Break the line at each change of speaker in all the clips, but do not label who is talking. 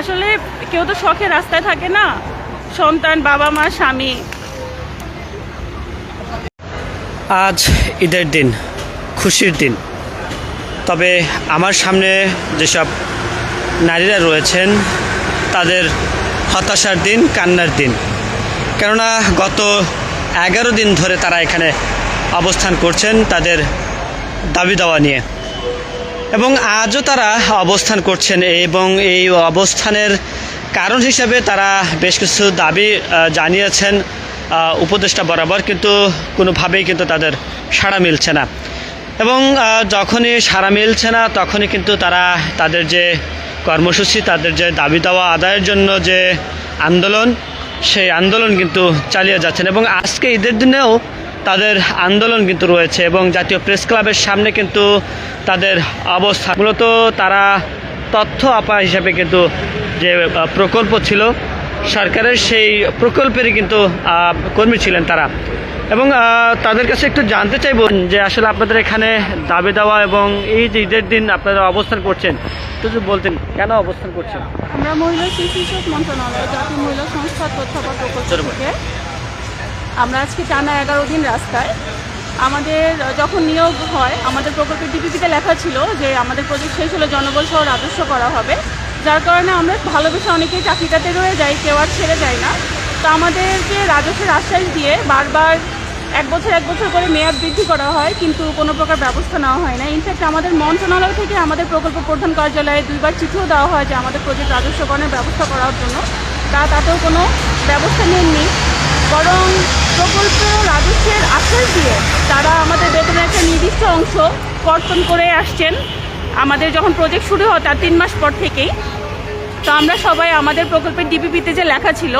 আসলে কেউ তো শখে রাস্তায় থাকে না। সন্তান, বাবা মা, স্বামী।
আজ ঈদের দিন, খুশির দিন। তবে আমার সামনে যেসব নারীরা রয়েছেন, তাদের হতাশার দিন, কান্নার দিন। কেননা গত এগারো দিন ধরে তারা এখানে অবস্থান করছেন তাদের দাবি দাওয়া নিয়ে। এবং আজও তারা অবস্থান করছেন এবং এই অবস্থানের কারণ হিসেবে তারা বেশ কিছু দাবি জানিয়েছেন উপদেষ্টা বরাবর, কিন্তু কোনোভাবেই কিন্তু তাদের সাড়া মিলছে না। এবং যখনই সাড়া মিলছে না, তখনই কিন্তু তারা তাদের যে কর্মসূচি, তাদের যে দাবি দেওয়া, আদায়ের জন্য যে আন্দোলন, সেই আন্দোলন কিন্তু চালিয়ে যাচ্ছেন। এবং আজকে ঈদের দিনেও তাদের আন্দোলন কিন্তু রয়েছে এবং জাতীয় প্রেস ক্লাবের সামনে কিন্তু তাদের অবস্থা মূলত তারা তথ্য আপা হিসাবে কিন্তু যে প্রকল্প ছিল, সরকারের সেই প্রকল্পেরই কিন্তু কর্মী ছিলেন তারা এবং তাদের কাছে একটু জানতে চাইব যে, আসলে আপনাদের এখানে দাবি দেওয়া এবং এই যে ঈদের দিন আপনারা অবস্থান করছেন যদি বলতেন, কেন অবস্থান করছেন
আমরা মহিলা শিশু মন্ত্রণালয়, জাতীয় মহিলা সংস্থা তথ্যপা প্রকল্প
ধন্যবাদ।
থেকে আমরা আজকে টানা এগারো দিন রাস্তায়। আমাদের যখন নিয়োগ হয়, আমাদের প্রকল্পের ডিপিপিতে লেখা ছিল যে আমাদের প্রজেক্ট শেষ হলে জনবল সহ রাজস্ব করা হবে। যার কারণে আমরা ভালোবেসে অনেকেই চাকরিটাতে রয়ে যাই, কেউ আর ছেড়ে যায় না। তো আমাদেরকে রাজস্বের আশ্বাস দিয়ে বারবার এক বছর এক বছর করে মেয়াদ বৃদ্ধি করা হয়, কিন্তু কোনো প্রকার ব্যবস্থা নেওয়া হয় না। ইনফ্যাক্ট আমাদের মন্ত্রণালয় থেকে আমাদের প্রকল্প প্রধান কার্যালয়ে দুইবার চিঠিও দেওয়া হয় যে আমাদের প্রজেক্ট রাজস্বকরণের ব্যবস্থা করার জন্য। তা তাতেও কোনো ব্যবস্থা নেননি। বরং প্রকল্প রাজস্বের আশ্বাস দিয়ে তারা আমাদের বেতনের একটা নির্দিষ্ট অংশ কর্তন করে আসছেন। আমাদের যখন প্রজেক্ট শুরু হয় তার তিন মাস পর থেকেই। তো আমরা সবাই আমাদের প্রকল্পের ডিপিপিতে যে লেখা ছিল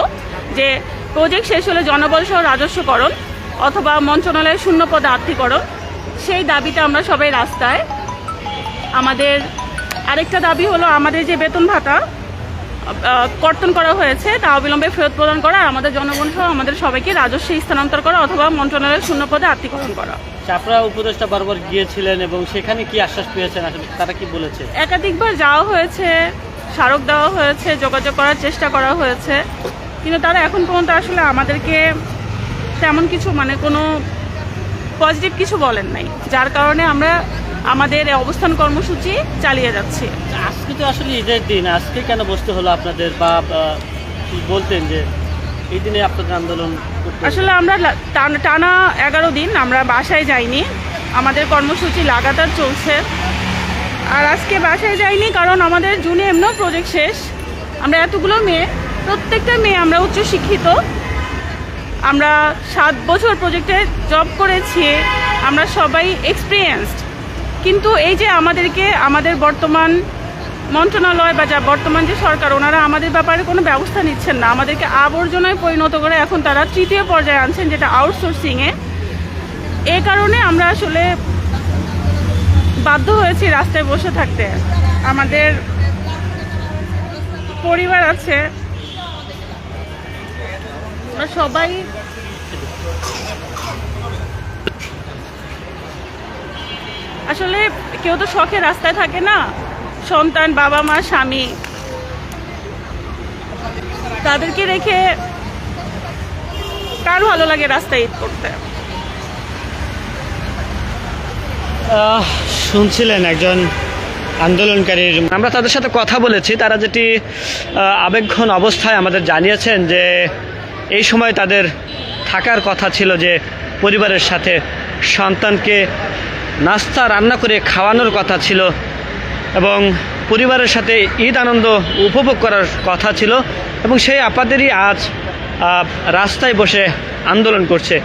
যে প্রজেক্ট শেষ হলে জনবল সহ রাজস্বকরণ অথবা মন্ত্রণালয়ের শূন্য পদে আর্থিকরণ, সেই দাবিতে আমরা সবাই রাস্তায়। আমাদের আরেকটা দাবি হলো আমাদের যে বেতন ভাতা কর্তন করা হয়েছে তা অবিলম্বে ফেরত প্রদান করা আর আমাদের জনগণ সহ আমাদের সবাইকে রাজস্বে স্থানান্তর করা অথবা মন্ত্রণালয়ের শূন্য পদে আর্থিকরণ করা।
আপনারা উপদেষ্টা বরাবর গিয়েছিলেন এবং সেখানে কি আশ্বাস পেয়েছেন? আসলে তারা কি বলেছে?
একাধিকবার যাওয়া হয়েছে স্মারক দেওয়া হয়েছে যোগাযোগ করার চেষ্টা করা হয়েছে কিন্তু তারা এখন পর্যন্ত আসলে আমাদেরকে তেমন কিছু মানে কোনো পজিটিভ কিছু বলেন নাই যার কারণে আমরা আমাদের অবস্থান কর্মসূচি চালিয়ে যাচ্ছি।
আজকে তো আসলে ঈদের দিন। আজকে কেন বসতে হলো আপনাদের? বা বলতেন যে এই দিনে আপনাদের আন্দোলন
আসলে আমরা টানা- টানা এগারো দিন আমরা বাসায় যাইনি। আমাদের কর্মসূচি লাগাতার চলছে। আর আজকে বাসায় যাইনি কারণ আমাদের জুনে এমনিও প্রজেক্ট শেষ। আমরা এতগুলো মেয়ে প্রত্যেকটা মেয়ে আমরা উচ্চশিক্ষিত। আমরা সাত বছর প্রজেক্টে জব করেছি। আমরা সবাই এক্সপিরিয়েন্সড কিন্তু এই যে আমাদেরকে, আমাদের বর্তমান মন্ত্রণালয় বা যা বর্তমান যে সরকার, ওনারা আমাদের ব্যাপারে কোনো ব্যবস্থা নিচ্ছেন না। আমাদেরকে আবর্জনায় পরিণত করে এখন তারা তৃতীয় পর্যায়ে আনছেন, যেটা আউটসোর্সিংয়ে এই কারণে আমরা আসলে বাধ্য হয়েছি রাস্তায় বসে থাকতে। আমাদের পরিবার আছে। সবাই আসলে কেউ তো শখে রাস্তায় থাকে না। সন্তান, বাবা মা, স্বামী। তাদেরকে রেখে কার ভালো লাগে রাস্তায় ঈদ করতে?
শুনছিলেন একজন আন্দোলনকারীর। আমরা তাদের সাথে কথা বলেছি, তারা যেটি আবেগঘন অবস্থায় আমাদের জানিয়েছেন যে, এই সময় তাদের থাকার কথা ছিল যে, পরিবারের সাথে সন্তানকে নাস্তা রান্না করে খাওয়ানোর কথা ছিল এবং পরিবারের সাথে ঈদ আনন্দ উপভোগ করার কথা ছিল এবং সেই আপাদেরই আজ রাস্তায় বসে আন্দোলন করছে।